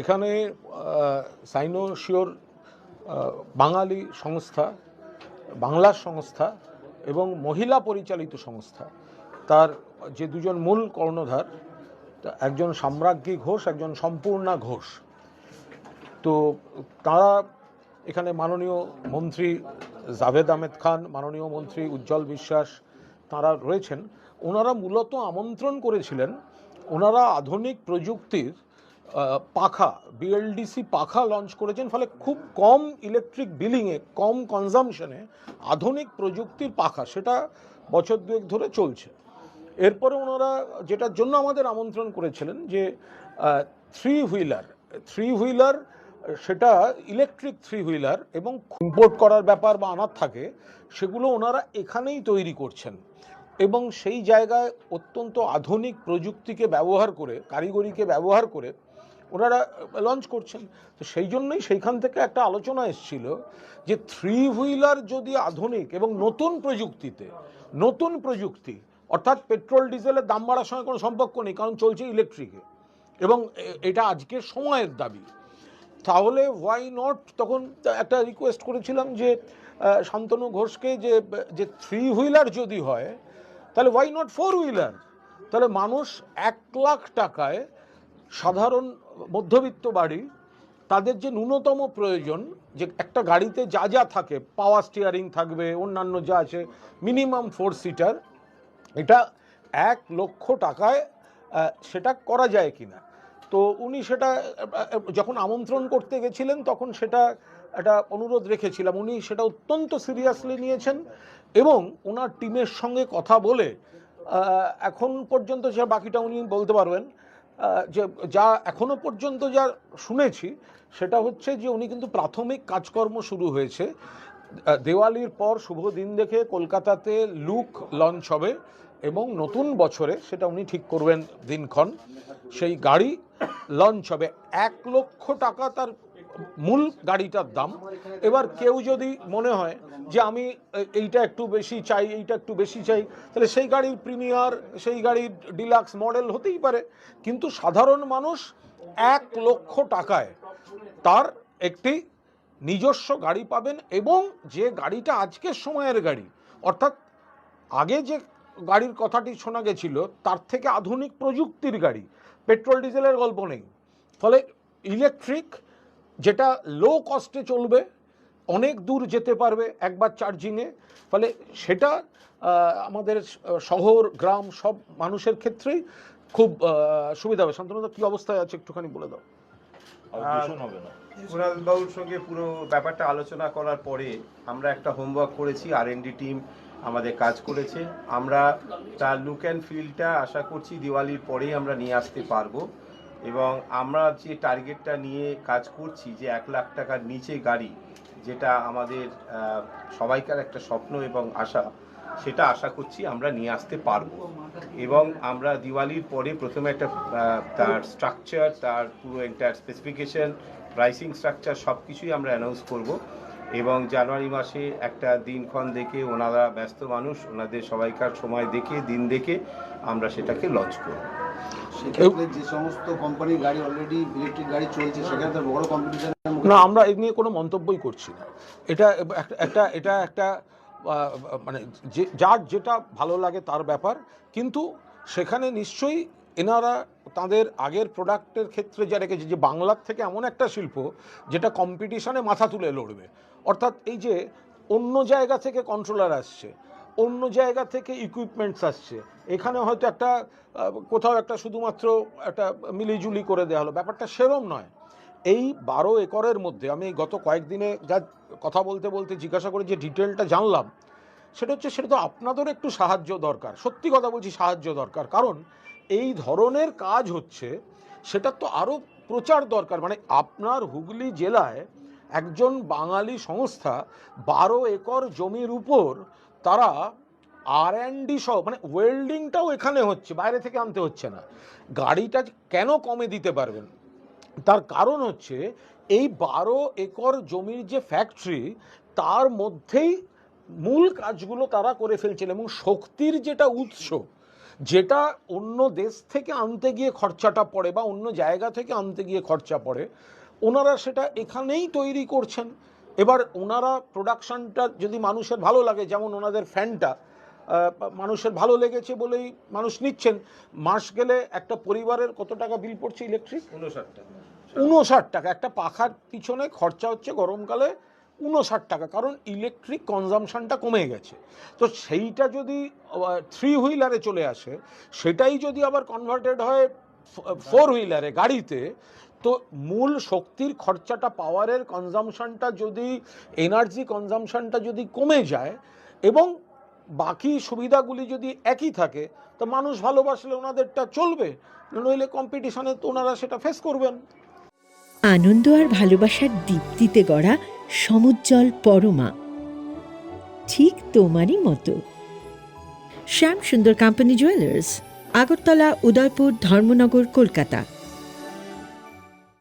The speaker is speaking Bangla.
এখানে সাইনোশিওর বাঙালি সংস্থা, বাংলার সংস্থা এবং মহিলা পরিচালিত সংস্থা। তার যে দুজন মূল কর্ণধার একজন সাম্রাজ্ঞী ঘোষ, একজন সম্পূর্ণা ঘোষ। তো তারা এখানে মাননীয় মন্ত্রী জাভেদ আহমেদ খান, মাননীয় মন্ত্রী উজ্জ্বল বিশ্বাস, তারা রয়েছেন। ওনারা মূলত আমন্ত্রণ করেছিলেন, ওনারা আধুনিক প্রযুক্তির পাখা বিএলডিসি পাখা লঞ্চ করেছেন, ফলে খুব কম ইলেকট্রিক বিলিংয়ে কম কনজামশনে আধুনিক প্রযুক্তির পাখা, সেটা বছর দুয়েক ধরে চলছে। এরপরে ওনারা যেটার জন্য আমাদের আমন্ত্রণ করেছিলেন যে থ্রি হুইলার থ্রি হুইলার সেটা ইলেকট্রিক থ্রি হুইলার এবং ইম্পোর্ট করার ব্যাপার বা আনার থাকে, সেগুলো ওনারা এখানেই তৈরি করছেন। এবং সেই জায়গায় অত্যন্ত আধুনিক প্রযুক্তিকে ব্যবহার করে, কারিগরিকে ব্যবহার করে ওনারা লঞ্চ করছেন। তো সেই জন্যই সেইখান থেকে একটা আলোচনা এসেছিল যে থ্রি হুইলার যদি আধুনিক এবং নতুন প্রযুক্তিতে, নতুন প্রযুক্তি, অর্থাৎ পেট্রোল, ডিজেলের দাম বাড়ার সঙ্গে কোনো সম্পর্ক নেই, কারণ চলছে ইলেকট্রিকে এবং এটা আজকের সময়ের দাবি। তাহলে ওয়াই নট তখন একটা রিকোয়েস্ট করেছিলাম যে শান্তনু ঘোষকে যে যে থ্রি হুইলার যদি হয় তাহলে ওয়াই নট ফোর হুইলার তাহলে মানুষ এক লাখ টাকায় সাধারণ মধ্যবিত্ত বাড়ি, তাদের যে ন্যূনতম প্রয়োজন, যে একটা গাড়িতে যা যা থাকে পাওয়ার স্টিয়ারিং থাকবে, অন্যান্য যা আছে মিনিমাম ফোর সিটার এটা এক লক্ষ টাকায় সেটা করা যায় কিনা? তো উনি সেটা যখন আমন্ত্রণ করতে গেছিলেন, তখন সেটা একটা অনুরোধ রেখেছিলাম। উনি সেটা অত্যন্ত সিরিয়াসলি নিয়েছেন এবং ওনার টিমের সঙ্গে কথা বলে এখন পর্যন্ত যা বাকিটা উনি বলতে পারবেন যে যা এখনও পর্যন্ত যা শুনেছি, সেটা হচ্ছে যে উনি কিন্তু প্রাথমিক কাজকর্ম শুরু হয়েছে। দেওয়ালির পর শুভ দিন দেখে কলকাতাতে লুক লঞ্চ হবে এবং নতুন বছরে সেটা উনি ঠিক করবেন দিনক্ষণ। সেই গাড়ি লঞ্চ হবে। এক লক্ষ টাকা তার মূল গাড়িটার দাম। এবার কেউ যদি মনে হয় যে আমি এইটা একটু বেশি চাই, এইটা একটু বেশি চাই, তাহলে সেই গাড়ির প্রিমিয়ার, সেই গাড়ির ডিলাক্স মডেল হতেই পারে। কিন্তু সাধারণ মানুষ এক লক্ষ টাকায় তার একটি নিজস্ব গাড়ি পাবেন এবং যে গাড়িটা আজকের সময়ের গাড়ি, অর্থাৎ আগে যে গাড়ির কথাটি শোনা গেছিল, তার থেকে আধুনিক প্রযুক্তির গাড়ি, পেট্রোল ডিজেলের গল্প নেই। ফলে ইলেকট্রিক যেটা লো কস্টে চলবে অনেক দূর যেতে পারবে একবার চার্জিংয়ে ফলে সেটা আমাদের শহর গ্রাম সব মানুষের ক্ষেত্রেই খুব সুবিধা হবে। শান্তনুদা কী অবস্থায় আছে একটুখানি বলে দাও। আর হবে না। বাবুর সঙ্গে পুরো ব্যাপারটা আলোচনা করার পরে আমরা একটা হোমওয়ার্ক করেছি আর টিম আমাদের কাজ করেছে। আমরা তার লুক অ্যান্ড ফিলটা আশা করছি দিওয়ালির পরেই আমরা নিয়ে আসতে পারব। এবং আমরা যে টার্গেটটা নিয়ে কাজ করছি যে এক লাখ টাকার নিচে গাড়ি, যেটা আমাদের সবাইকার একটা স্বপ্ন এবং আশা, সেটা আশা করছি আমরা নিয়ে আসতে পারব। এবং আমরা দিওয়ালির পরে প্রথমে একটা তার স্ট্রাকচার তার পুরো এন্টায়ার স্পেসিফিকেশন প্রাইসিং স্ট্রাকচার সব কিছুই আমরা অ্যানাউন্স করব। এবং জানুয়ারি মাসে একটা দিনক্ষণ দেখে ওনারা ব্যস্ত মানুষ ওনাদের সবাইকার সময় দেখে দিন দেখে আমরা সেটাকে লঞ্চ করব। সেক্ষেত্রে যে সমস্ত কোম্পানির গাড়ি অলরেডি ইলেকট্রিক গাড়ি চলছে সেখানে বড় কম্পিটিশনের মুখে না আমরা এ নিয়ে কোনো মন্তব্যই করছি না। এটা একটা একটা এটা একটা মানে যে যার যেটা ভালো লাগে তার ব্যাপার। কিন্তু সেখানে নিশ্চয়ই এনারা তাদের আগের প্রোডাক্টের ক্ষেত্রে যা রেখেছে যে বাংলার থেকে এমন একটা শিল্প যেটা কম্পিটিশনে মাথা তুলে লড়বে। অর্থাৎ এই যে অন্য জায়গা থেকে কন্ট্রোলার আসছে, অন্য জায়গা থেকে ইকুইপমেন্টস আসছে, এখানে হয়তো একটা কোথাও একটা শুধুমাত্র একটা মিলিজুলি করে দেওয়া হলো, ব্যাপারটা সেরম নয়। এই বারো একরের মধ্যে আমি গত কয়েকদিনে যা কথা বলতে বলতে জিজ্ঞাসা করে যে ডিটেলটা জানলাম, সেটা হচ্ছে সেটা তো আপনাদের একটু সাহায্য দরকার। সত্যি কথা বলছি, সাহায্য দরকার। কারণ এই ধরনের কাজ হচ্ছে সেটা তো আরও প্রচার দরকার। মানে আপনার হুগলি জেলায় একজন বাঙালি সংস্থা বারো একর জমির উপর তারা আর ডি সহ মানে ওয়েল্ডিংটাও এখানে হচ্ছে, বাইরে থেকে আনতে হচ্ছে না। গাড়িটা কেন কমে দিতে পারবেন? তার কারণ হচ্ছে, এই বারো একর জমির যে ফ্যাক্টরি তার মধ্যেই মূল কাজগুলো তারা করে ফেলছেন এবং শক্তির যেটা উৎস, যেটা অন্য দেশ থেকে আনতে গিয়ে খরচাটা পড়ে বা অন্য জায়গা থেকে আনতে গিয়ে খরচা পড়ে ওনারা সেটা এখানেই তৈরি করছেন। এবার ওনারা প্রোডাকশনটা যদি মানুষের ভালো লাগে যেমন ওনাদের ফ্যানটা মানুষের ভালো লেগেছে বলেই মানুষ নিচ্ছেন। মাস গেলে একটা পরিবারের কত টাকা বিল পড়ছে ইলেকট্রিক উনষাট টাকা। উনষাট টাকা। একটা পাখার পিছনে খরচা হচ্ছে গরমকালে উনষাট টাকা কারণ ইলেকট্রিক কনজামশানটা কমে গেছে। তো সেইটা যদি থ্রি হুইলারে চলে আসে সেটাই যদি আবার কনভার্টেড হয় ফোর হুইলারে গাড়িতে তো মূল শক্তির খরচাটা পাওয়ারের কনজামশনটা যদি এনার্জি কনজামশনটা যদি কমে যায় এবং বাকি সুবিধাগুলি যদি একই থাকে, তো মানুষ ভালোবাসলে ওনাদেরটা চলবে, নইলে কম্পিটিশনে তো ওনারা সেটা ফেস করবেন। আনন্দ আর ভালোবাসার দীপ্তিতে গড়া সমুজ্জ্বল পরমা। ঠিক তোমারই মতো। Shyam Sundar Company Jewellers Agartala, Udaipur, Dharmanagar, Kolkata.